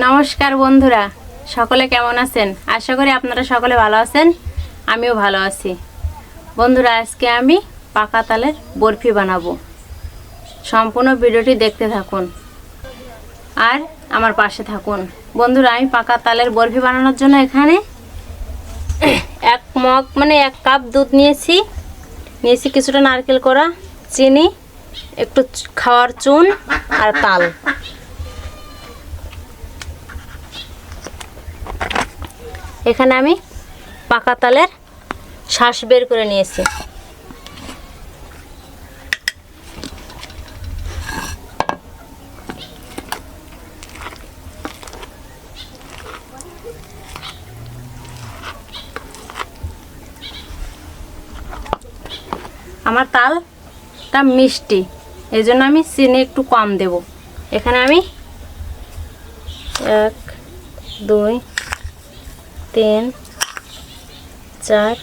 নমস্কার বন্ধুরা, সকলে কেমন আছেন? আশা করি আপনারা সকলে ভালো আছেন, আমিও ভালো আছি। বন্ধুরা, আজকে আমি পাকা তালের বরফি বানাবো। সম্পূর্ণ ভিডিওটি দেখতে থাকুন আর আমার পাশে থাকুন। বন্ধুরা, আমি পাকা তালের বরফি বানানোর জন্য এখানে এক মগ মানে এক কাপ দুধ নিয়েছি। নিয়েছি কিছুটা নারকেল করা, চিনি, একটু খাওয়ার চুন আর তাল। এখানে আমি পাকা তালের শ্বাস বের করে নিয়েছি। আমার তালটা মিষ্টি এই জন্য আমি চিনি একটু কম দেব। এখানে আমি এক, দুই তিন, চার,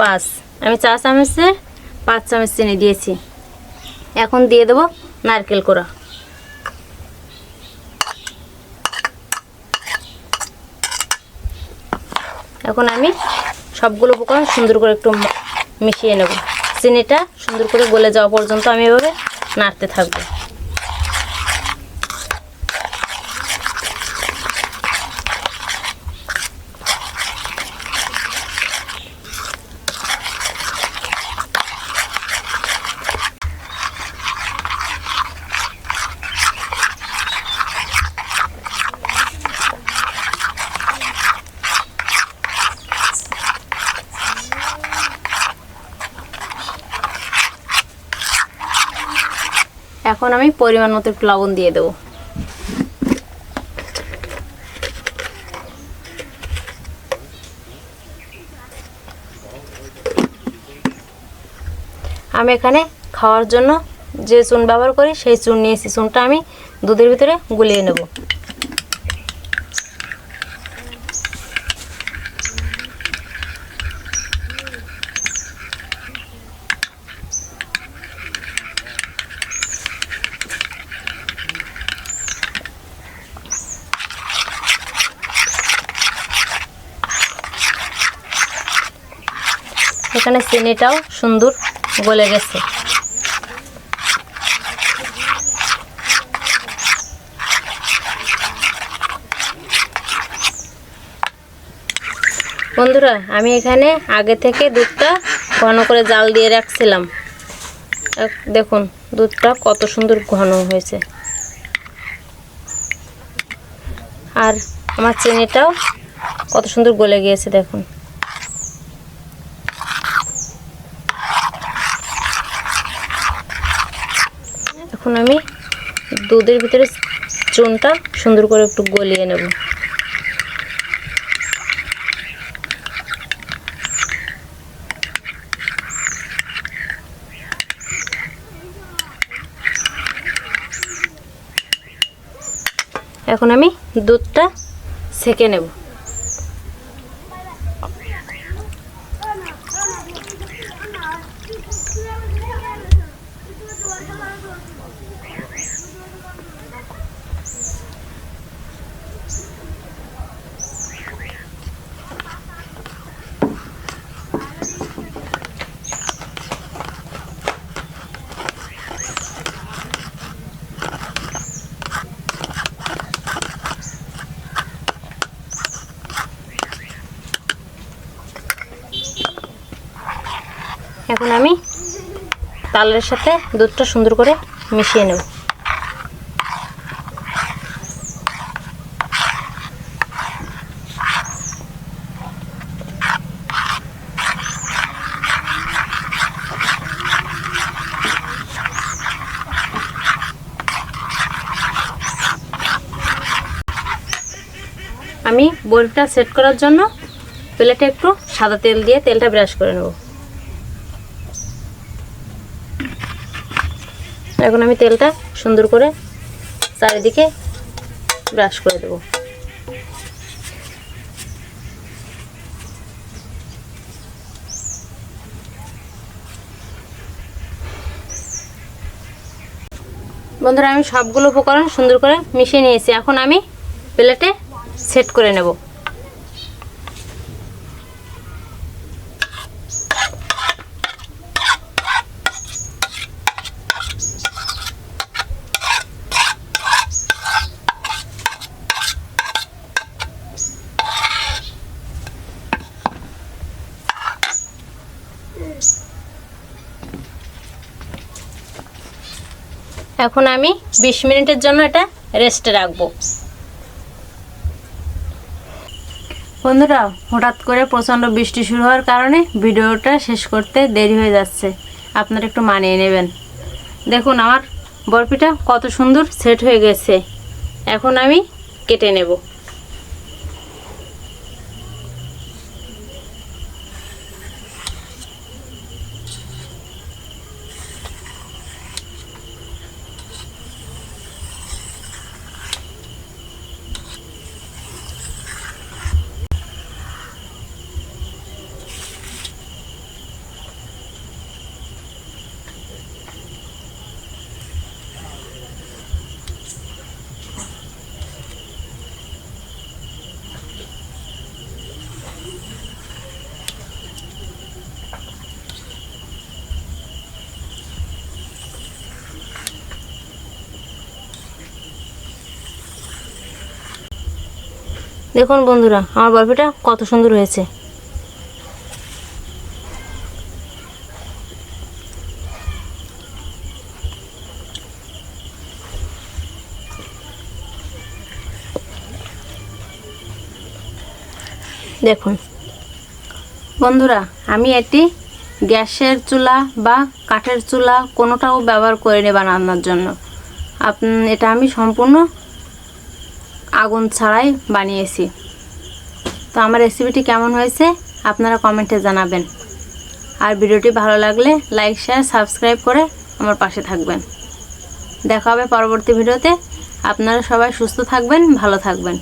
পাঁচ। আমি চা চামচে পাঁচ চামচ চিনি দিয়েছি। এখন দিয়ে দেবো নারকেল কোড়া। এখন আমি সবগুলো উপকরণ সুন্দর করে একটু মিশিয়ে নেব। চিনিটা সুন্দর করে গলে যাওয়া পর্যন্ত আমি এভাবে নাড়তে থাকব। এখন আমি পরিমাণ মতো একটু লবণ দিয়ে দেবো। আমি এখানে খাওয়ার জন্য যে চুন ব্যবহার করি, সেই চুন নিয়েছি চুনটা আমি দুধের ভিতরে গুলিয়ে নেব। এখানে চিনিটাও সুন্দর গলে গেছে। বন্ধুরা, আমি এখানে আগে থেকে দুধটা ঘন করে জাল দিয়ে রাখছিলাম। দেখুন, দুধটা কত সুন্দর ঘন হয়েছে। আর আমার চিনিটাও কত সুন্দর গলে গিয়েছে, দেখুন। এখন আমি দুধের ভিতরে চুনটা সুন্দর করে একটু গলিয়ে নেব। এখন আমি দুধটা সেকে নেব। এখন আমি তালের সাথে দুধটা সুন্দর করে মিশিয়ে নেব। আমি বরফিটা সেট করার জন্য প্লেটে একটু সাদা তেল দিয়ে তেলটা ব্রাশ করে নেব। এখন আমি তেলটা সুন্দর করে চারিদিকে ব্রাশ করে দেবো। বন্ধুরা, আমি সবগুলো উপকরণ সুন্দর করে মিশিয়ে নিয়েছি। এখন আমি প্লেটে সেট করে নেব। এখন আমি বিশ মিনিটের জন্য এটা রেস্টে রাখব। বন্ধুরা, হঠাৎ করে প্রচণ্ড বৃষ্টি শুরু হওয়ার কারণে ভিডিওটা শেষ করতে দেরি হয়ে যাচ্ছে। আপনারা একটু মানিয়ে নেবেন। দেখুন, আমার বরফিটা কত সুন্দর সেট হয়ে গেছে। এখন আমি কেটে নেব। দেখুন বন্ধুরা, আমার বরফিটা কত সুন্দর হয়েছে। দেখুন। বন্ধুরা, আমি এটি গ্যাসের চুলা বা কাঠের চুলা কোনোটাও ব্যবহার করে করিনি বানানোর জন্য। আপ এটা আমি সম্পূর্ণ আগুন ছাড়াই বানিয়েছি। তো আমার রেসিপিটি কেমন হয়েছে আপনারা কমেন্টে জানাবেন। আর ভিডিওটি ভালো লাগলে লাইক শেয়ার সাবস্ক্রাইব করে আমার পাশে থাকবেন। দেখা হবে পরবর্তী ভিডিওতে। আপনারা সবাই সুস্থ থাকবেন, ভালো থাকবেন।